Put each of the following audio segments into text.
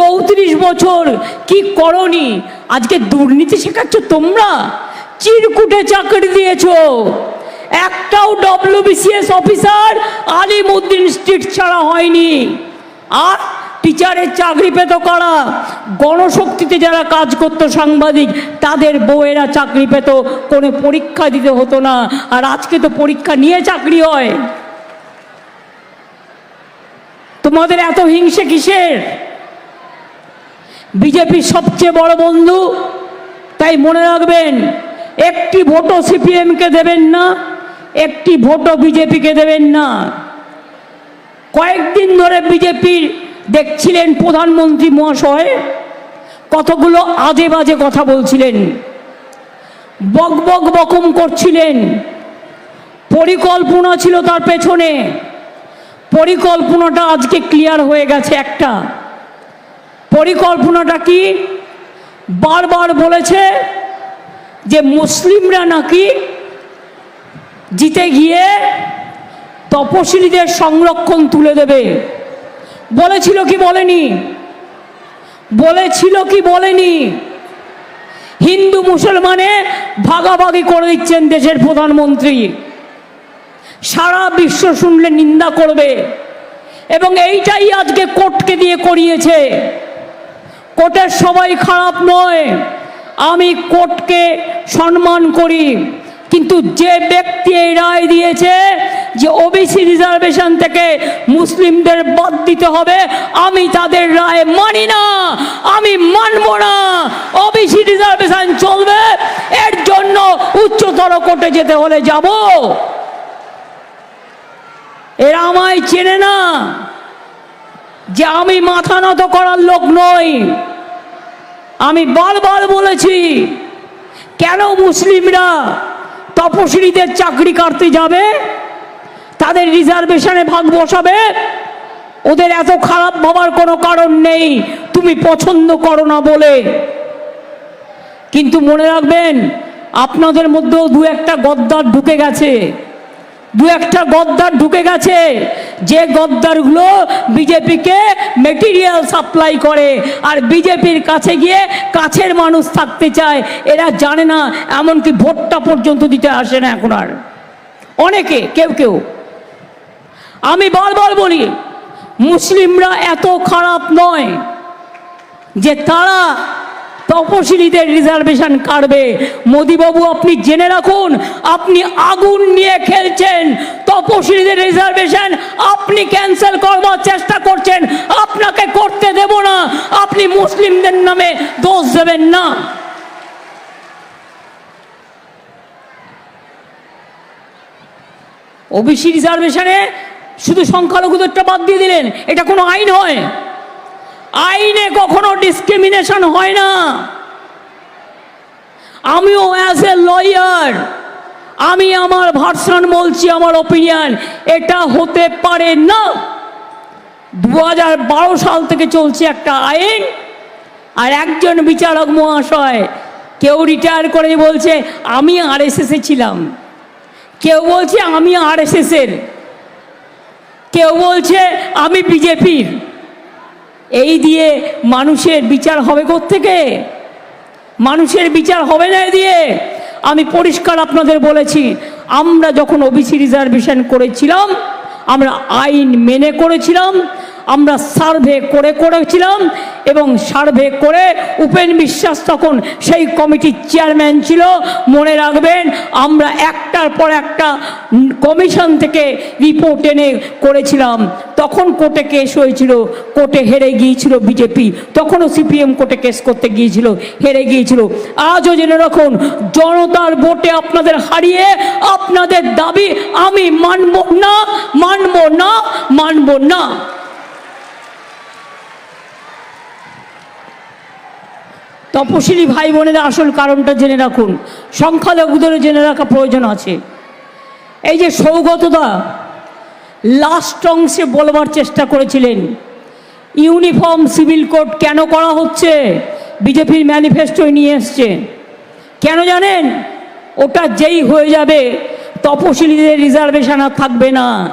চৌত্রিশ বছর কি করনি? আজকে দুর্নীতি শেখাচ্ছ তোমরা? চিরকুটে চাকরি দিয়েছ। একটাও ডব্লিউবিসিএস অফিসার আলিমুদ্দিন স্ট্রিট ছাড়া হয়নি। আর টিচারের চাকরি পেত কারা? গণশক্তিতে যারা কাজ করতো সাংবাদিক, তাদের বউয়েরা চাকরি পেত। কোনো পরীক্ষা দিতে হতো না। আর আজকে তো পরীক্ষা নিয়ে চাকরি হয়। তোমাদের এত হিংসে কিসের? বিজেপির সবচেয়ে বড় বন্ধু। তাই মনে রাখবেন, একটি ভোটও সিপিএমকে দেবেন না, একটি ভোটও বিজেপিকে দেবেন না। কয়েকদিন ধরে বিজেপির দেখছিলেন প্রধানমন্ত্রী মহাশয়, কতগুলো আজে বাজে কথা বলছিলেন, বক বক বকম করছিলেন। পরিকল্পনা ছিল তার পেছনে, পরিকল্পনাটা আজকে ক্লিয়ার হয়ে গেছে একটা। পরিকল্পনাটা কি? বারবার বলেছে যে মুসলিমরা নাকি জিতে গিয়ে তপশিলীদের সংরক্ষণ তুলে দেবে। বলেছিল কি বলেনি? বলেছিল কি বলেনি? হিন্দু মুসলমানে ভাগাভাগি করে দিচ্ছেন দেশের প্রধানমন্ত্রী। সারা বিশ্ব শুনলে নিন্দা করবে। এবং এইটাই আজকে কোর্টকে দিয়ে করিয়েছে। কোর্টের সবাই খারাপ নয়। আমি কোর্টকে সম্মান করি। কিন্তু যে ব্যক্তি এই রায় দিয়েছে যে ওবিসি রিজার্ভেশন থেকে মুসলিমদের বাদ দিতে হবে, আমি তাদের রায় মানি না। আমি মানব না। ওবিসি রিজার্ভেশন চলবে। এর জন্য উচ্চতর কোর্টে যেতে হলে যাব। এরা আমায় চেনে না যে আমি মাথা নত করার লোক নই। আমি বারবার বলেছি, কেন মুসলিমরা তপশিলীদের চাকরি কাটতে যাবে? তাদের রিজার্ভেশনে ভাগ বসাবে? ওদের এত খারাপ ভাবার কোনো কারণ নেই, তুমি পছন্দ করো না বলে। কিন্তু মনে রাখবেন, আপনাদের মধ্যেও দু একটা গদ্দার ঢুকে গেছে। দু একটা গদ্দার ঢুকে গেছে। যে গদ্দারগুলো বিজেপিকে মেটেরিয়াল সাপ্লাই করে, আর বিজেপির কাছে গিয়ে কাছের মানুষ থাকতে চায়, এরা জানে না, এমনকি ভোটটা পর্যন্ত দিতে আসে না এখন আর। অনেকে, কেউ কেউ। আমি বারবার বলি, মুসলিমরা এত খারাপ নয় যে তারা তপশিলীদের রিজার্ভেশন কাটবে। মোদিবাবু, আপনি জেনে রাখুন, আপনি আগুন নিয়ে খেলছেন। তপশিলীদের রিজার্ভেশন আপনি ক্যান্সেল করবার চেষ্টা করছেন। আপনাকে করতে দেব না। আপনি মুসলিমদের নামে দোষ দেবেন না। ওবিসি রিজার্ভেশনে শুধু সংখ্যালঘুদেরটা বাদ দিয়ে দিলেন। এটা কোনো আইন হয়? আইনে কখনো ডিসক্রিমিনেশন হয় না। আমিও অ্যাজ এ লয়ার আমি আমার ভার্সন বলছি, আমার ওপিনিয়ন এটা হতে পারে না। দু হাজার বারো সাল থেকে চলছে একটা আইন, আর একজন বিচারক মহাশয় কেউ রিটায়ার করে বলছে, আমি আর এসে ছিলাম। কেউ বলছে, আমি আর এর। কেউ বলছে, আমি বিজেপির এই দিয়ে মানুষের বিচার হবে থেকে মানুষের বিচার হবে না দিয়ে? আমি পরিষ্কার আপনাদের বলেছি, আমরা যখন ওবিসি রিজার্ভেশন করেছিলাম, আমরা আইন মেনে করেছিলাম আমরা সার্ভে করে করেছিলাম এবং সার্ভে করে উপেন বিশ্বাস তখন সেই কমিটির চেয়ারম্যান ছিল। মনে রাখবেন, আমরা একটার পর একটা কমিশন থেকে রিপোর্ট এনে করেছিলাম। তখন কোর্টে কেস হয়েছিল, কোর্টে হেরে গিয়েছিল বিজেপি। তখনও সিপিএম কোর্টে কেস করতে গিয়েছিল, হেরে গিয়েছিল। আজও জেনে রাখুন, জনতার ভোটে আপনাদের হারিয়ে আপনাদের দাবি আমি মানব না মানব না মানব না। তপশিলি ভাই বোনেরা আসল কারণটা জেনে রাখুন। সংখ্যালঘুদেরও জেনে রাখা প্রয়োজন আছে। এই যে সৌগতদা লাস্ট অংশে বলবার চেষ্টা করেছিলেন, ইউনিফর্ম সিভিল কোড কেন করা হচ্ছে? বিজেপির ম্যানিফেস্টোয় নিয়ে এসছে। কেন জানেন? ওটা যেই হয়ে যাবে তপশিলীদের রিজার্ভেশন আর থাকবে না।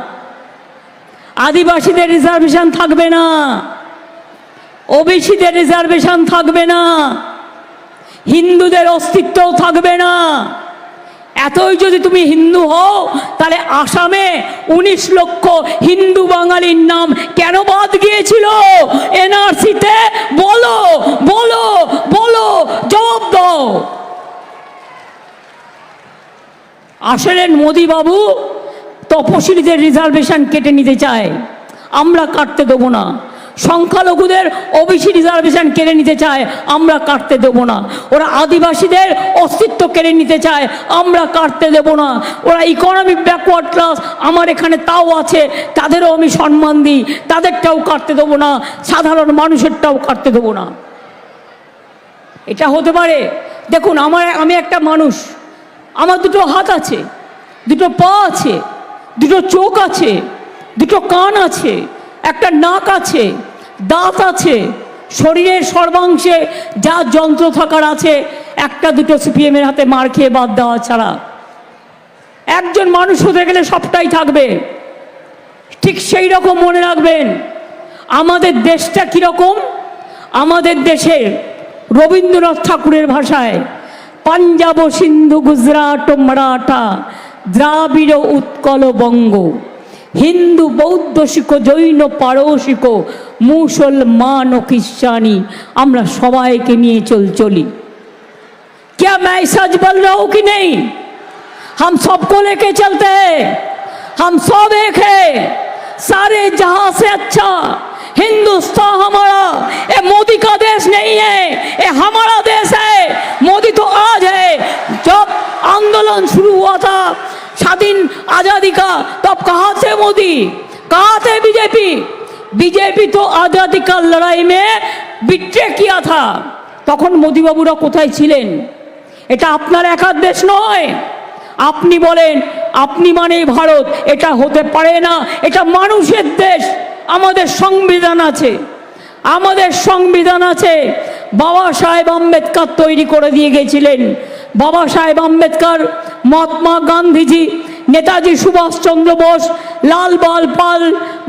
আদিবাসীদের রিজার্ভেশন থাকবে না। ওবিসিদের রিজার্ভেশন থাকবে না। হিন্দুদের অস্তিত্বও থাকবে না। এতই যদি তুমি হিন্দু হও, তাহলে আসামে উনিশ লক্ষ হিন্দু বাঙালির নাম কেন বাদ গিয়েছিল? এনআরসিতে বলো বলো বলো, জবাব দাও। আসলেন মোদিবাবু, তপশিলীদের রিজার্ভেশন কেটে নিতে চায়। আমরা কাটতে দেবো না। সংখ্যালঘুদের ওবিসি রিজার্ভেশন কেড়ে নিতে চায়, আমরা কাটতে দেবো না। ওরা আদিবাসীদের অস্তিত্ব কেড়ে নিতে চায়, আমরা কাটতে দেবো না। ওরা ইকোনমিক ব্যাকওয়ার্ড ক্লাস আমার এখানে তাও আছে, তাদেরও আমি সম্মান দিই, তাদেরটাও কাটতে দেবো না, সাধারণ মানুষেরটাও কাটতে দেবো না। এটা হতে পারে। দেখুন, আমার, আমি একটা মানুষ, আমার দুটো হাত আছে, দুটো পা আছে, দুটো চোখ আছে, দুটো কান আছে, একটা নাক আছে দাঁত আছে, শরীরের সর্বাংশে যা যন্ত্র থাকার আছে, একটা দুটো সিপিএমের হাতে মার খেয়ে বাদ দেওয়া ছাড়া। একজন মানুষ হতে গেলে সবটাই থাকবে। ঠিক সেই রকম মনে রাখবেন, আমাদের দেশটা কীরকম? আমাদের দেশের রবীন্দ্রনাথ ঠাকুরের ভাষায়, পাঞ্জাব সিন্ধু, গুজরাট মারাঠা, দ্রাবিড় উৎকল বঙ্গ, হিন্দু, বৌদ্ধ শিখ, জৈন, পারসিক মুসলমান ও খ্রিস্টানি আমরা সবাইকে নিয়ে চল চলি क्या मैं सच बोल रहा हूं कि नहीं हम सबको लेके चलते हैं हम सब एक है सारे जहां से अच्छा हिंदुस्तान हमारा ये मोदी का देश नहीं है ये हमारा देश है मोदी तो आज है जब आंदोलन शुरू हुआ था स्वाधीन आजादी का तब कहाँ थे मोदी कहाँ थे बीजेपी बीजेपी तो आजादी का लड़ाई में বিট্রে কিয়া থা তখন মোদিবাবুরা কোথায় ছিলেন এটা আপনার একার দেশ নয় আপনি বলেন আপনি মানেই ভারত এটা হতে পারে না এটা মানুষের দেশ আমাদের সংবিধান আছে আমাদের সংবিধান আছে বাবা সাহেব আম্বেদকর তৈরি করে দিয়ে গেছিলেন বাবা সাহেব আম্বেদকর মহাত্মা গান্ধীজি নেতাজি সুভাষচন্দ্র বোস লাল বাল পাল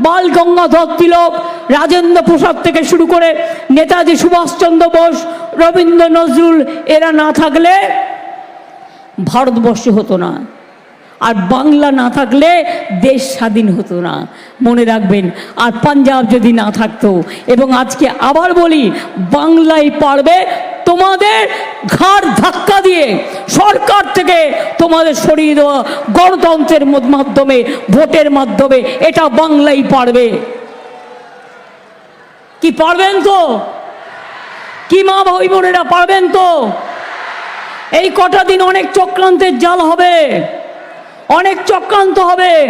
বাল গঙ্গাধর তিলক, রাজেন্দ্র প্রসাদ থেকে শুরু করে নেতাজি সুভাষচন্দ্র বোস, রবীন্দ্র নজরুল, এরা না থাকলে ভারতবর্ষ হতো না। আর বাংলা না থাকলে দেশ স্বাধীন হতো না। মনে রাখবেন, আর পাঞ্জাব যদি না থাকতো, এবং আজকে আবার বলি বাংলাই পারবে তোমাদের ঘাড় ধাক্কা দিয়ে। সরকার থেকে তোমাদের সরিয়ে দেওয়া গণতন্ত্রের মাধ্যমে, ভোটের মাধ্যমে, এটা বাংলাই পারবে। কি পারবেন তো? কি মা ভাই বোনেরা পারবেন তো? এই কটা দিন অনেক চক্রান্তের জাল হবে। অনেক চক্রান্ত হবে।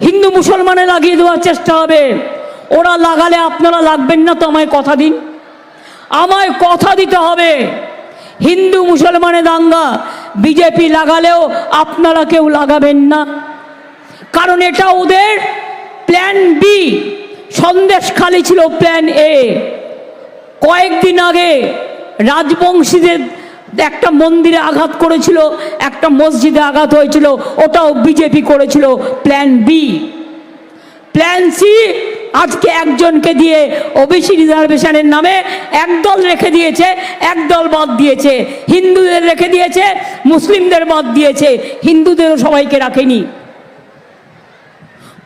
হিন্দু মুসলমানে লাগিয়ে দেওয়ার চেষ্টা হবে। ওরা লাগালে আপনারা লাগবেন না তো আমায় কথা দিন? আমায় কথা দিতে হবে। হিন্দু মুসলমানে দাঙ্গা, বিজেপি লাগালেও আপনারা কেউ লাগাবেন না। কারণ এটা ওদের প্ল্যান বি সন্দেশ খালি ছিল প্ল্যান এ কয়েকদিন আগে রাজবংশীদের একটা মন্দিরে আঘাত করেছিল, একটা মসজিদে আঘাত হয়েছিল, ওটাও বিজেপি করেছিল প্ল্যান বি প্ল্যান সি আজকে একজনকে দিয়ে ওবিসি রিজার্ভেশনের নামে একদল রেখে দিয়েছে, একদল বাদ দিয়েছে। হিন্দুদের রেখে দিয়েছে, মুসলিমদের বাদ দিয়েছে, হিন্দুদেরও সবাইকে রাখেনি।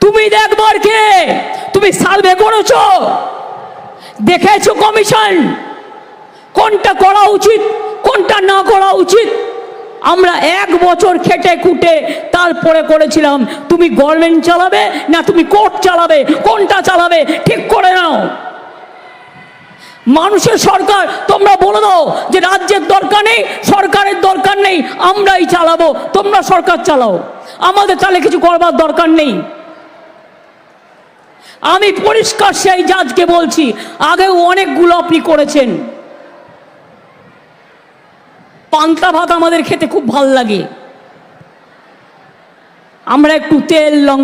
তুমি দেখবার কে? তুমি সার্ভে করেছ? দেখেছ কমিশন? কোনটা করা উচিত, কোনটা না করা উচিত? আমরা এক বছর খেটে খুটে তারপরে করেছিলাম, তুমি গভর্নমেন্ট চালাবে না তুমি কোর্ট চালাবে? কোনটা চালাবে? ঠিক করে নাও। মানুষের সরকার, তোমরা বলে দাও যে রাজ্যের দরকার নেই, সরকারের দরকার নেই, আমরাই চালাবো, তোমরা সরকার চালাও। আমাদের তাহলে কিছু করবার দরকার নেই। আমি পরিষ্কার সেই জাজকে বলছি, আগেও অনেকগুলো আপনি করেছেন। পান্তা ভাত আমাদের খেতে খুব ভালো লাগে। আমরা একটু তেল লঙ্কা